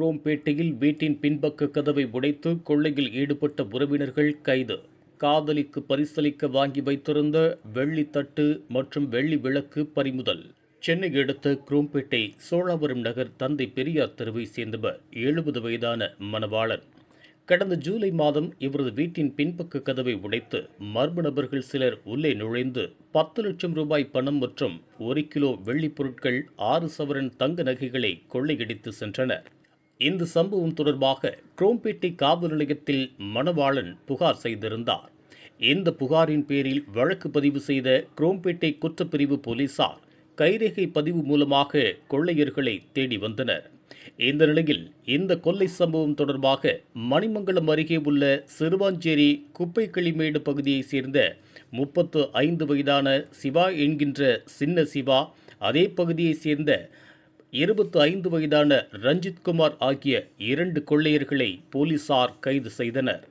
குரோம்பேட்டையில் வீட்டின் பின்பக்க கதவை உடைத்து கொள்ளையில் ஈடுபட்ட உறவினர்கள் கைது. காதலிக்கு பரிசளிக்க வாங்கி வைத்திருந்த வெள்ளி தட்டு மற்றும் வெள்ளி விளக்கு பறிமுதல். சென்னை அடுத்த குரோம்பேட்டை சோழாவரம் நகர் தந்தை பெரியார் தெருவை சேர்ந்தவர் எழுபது வயதான மணவாளன். கடந்த ஜூலை மாதம் இவரது வீட்டின் பின்பக்க கதவை உடைத்து மர்ம நபர்கள் சிலர் உள்ளே நுழைந்து பத்து லட்சம் ரூபாய் பணம் மற்றும் ஒரு கிலோ வெள்ளிப் பொருட்கள் ஆறு சவரன் தங்க நகைகளை கொள்ளையடித்து சென்றனர். இந்த சம்பவம் தொடர்பாக குரோம்பேட்டை காவல் நிலையத்தில் மணவாளன் புகார் செய்திருந்தார். இந்த புகாரின் பேரில் வழக்கு பதிவு செய்த குரோம்பேட்டை குற்றப்பிரிவு போலீசார் கைரேகை பதிவு மூலமாக கொள்ளையர்களை தேடி வந்தனர். இந்த நிலையில் இந்த கொள்ளை சம்பவம் தொடர்பாக மணிமங்கலம் அருகே உள்ள சிறுவாஞ்சேரி குப்பை களிமேடு பகுதியைச் சேர்ந்த முப்பத்து ஐந்து வயதான சிவா என்கின்ற சின்ன சிவா அதே பகுதியைச் சேர்ந்த இருபத்தி ஐந்து வயதான ரஞ்சித்குமார் ஆகிய இரண்டு கொள்ளையர்களை போலீசார் கைது செய்தனர்.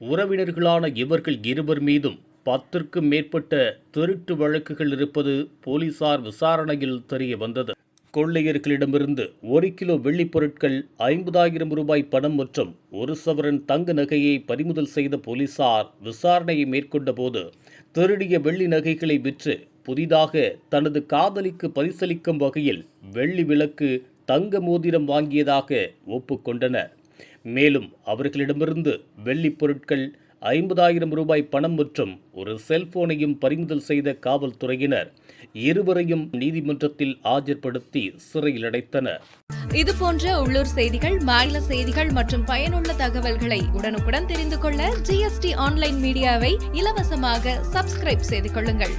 உறவினர்களான இவர்கள் இருவர் மீதும் பத்திற்கும் மேற்பட்ட திருட்டு வழக்குகள் இருப்பது போலீசார் விசாரணையில் தெரிய வந்தது. கொள்ளையர்களிடமிருந்து ஒரு கிலோ வெள்ளிப் பொருட்கள் ஐம்பதாயிரம் ரூபாய் பணம் மற்றும் ஒரு சவரன் தங்க நகையை பறிமுதல் செய்த போலீசார் விசாரணையை மேற்கொண்டபோது திருடிய வெள்ளி நகைகளை விற்று புதிதாக தனது காதலிக்கு பரிசளிக்கும் வகையில் வெள்ளி விளக்கு தங்க மோதிரம் வாங்கியதாக ஒப்புக்கொண்டனர் மேலும் அவர்களிடமிருந்து வெள்ளிப் பொருட்கள் ஐம்பதாயிரம் ரூபாய் பணம் மற்றும் ஒரு செல்போனையும் பறிமுதல் செய்த காவல்துறையினர் இருவரையும் நீதிமன்றத்தில் ஆஜர்படுத்தி சிறையில் அடைத்தனர். இது போன்ற உள்ளூர் செய்திகள் மாநில செய்திகள் மற்றும் பயனுள்ள தகவல்களை உடனுக்குடன் தெரிந்து கொள்ள ஜிஎஸ்டி ஆன்லைன் மீடியாவை இலவசமாக சப்ஸ்கிரைப் செய்து கொள்ளுங்கள்.